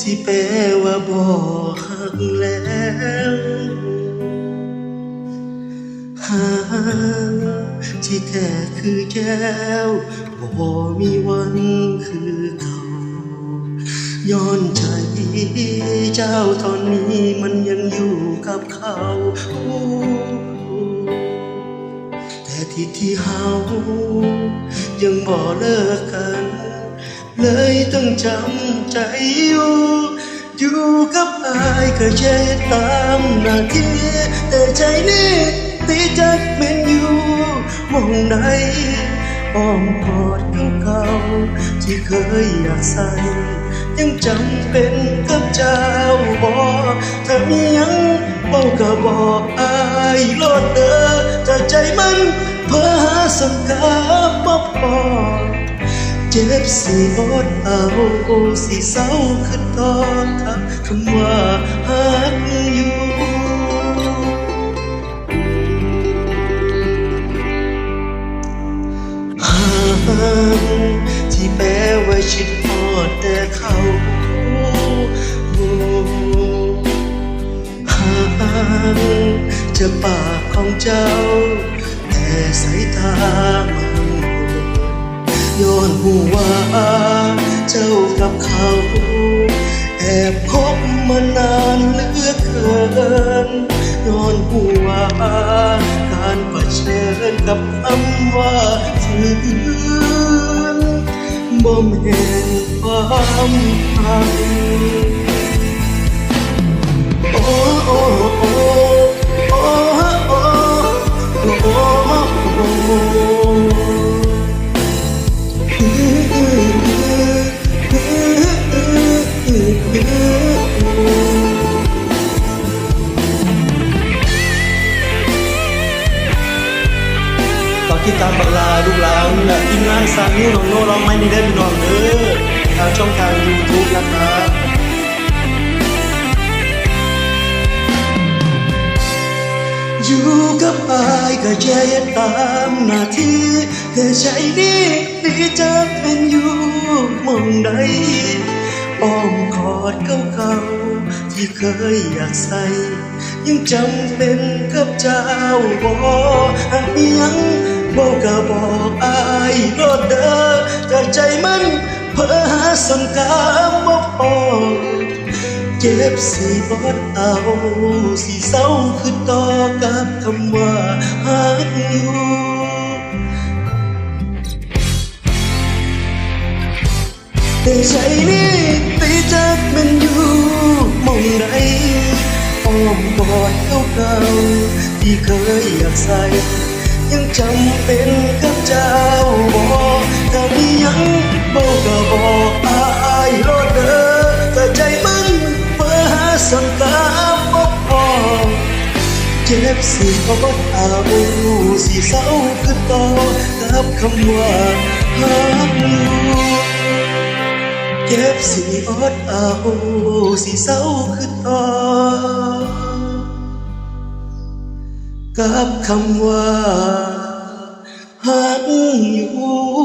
ที่แปลว่าบ่หักแล้วหาที่แท้คือแก้วบ่มีวันคือเขาย้อนใจเจ้าตอนนี้มันยังอยู่กับเขาแต่ที่ที่เฮายังบ่เลิกกัน เลยต้องจำใจอยู่ อยู่กับอายก็แค่ตามนาที่แต่ใจนี้ที่จักเป็นอยู่มองใดอ้อมกอดเก่าๆที่เคยอยากใส่ยังจำเป็นกับเจ้าบ่ถ้ามียังเบ้าก็บอกอายโลดเด้อถ้าใจมันเพ้อหาสังกาบ่พอ เจ็บสิอดเอาสิเศร้าขึ้นตอครับคำว่าหักอยู่ห่างที่แปลว่าชิดพอดแต่เขาห่างจะปากของเจ้า แต่สายตามัน ย้อนหูว่าเจ้ากับเขา แอบพบมานานเหลือเกินย้อนหูว่าการเผชิญกับคำว่าฝืนบ่แม่นความพังโอ้โอ้โอ้ ตอนที่ตามบักลาลูกหลานและทีมงานสร้างนิ้วน้องโน้ร้องไม้ในเด้พี่น้องเด้อทางช่องทาง YouTube นะครับอยู่กับอายก็แค่ตามหน้าที่แต่ใจนี้ดีจะเป็นอยู่มองใด อ้อมกอดเก่าๆที่เคยอยากใส่ ยังจำเป็นกับเจ้าบ่หากยังบอกก็บอกอายโลดเด้อจากใจมันเพ้อหาสังกาบ่พอเจ็บสิบดเอาสิเศร้าคือต่อกับคำว่าหักอยู่ แต่ใจนี้ตีจักมันอยู่มองใดอ้อมกอดเก่าๆที่เคยอยากใส่ ยังจำเป็นกับเจ้าบอกถ้ามีหยังบอกก็บอกอายโลดเด้อแต่ใจมันเพื่อหาสังกาบอกพอเจ็บสิบดเอาสิเศร้าคือต่อกับคำว่าหักอยู่ เจ็บสิอดเอาสิเศร้าคือต่อกับคำว่าหักอยู่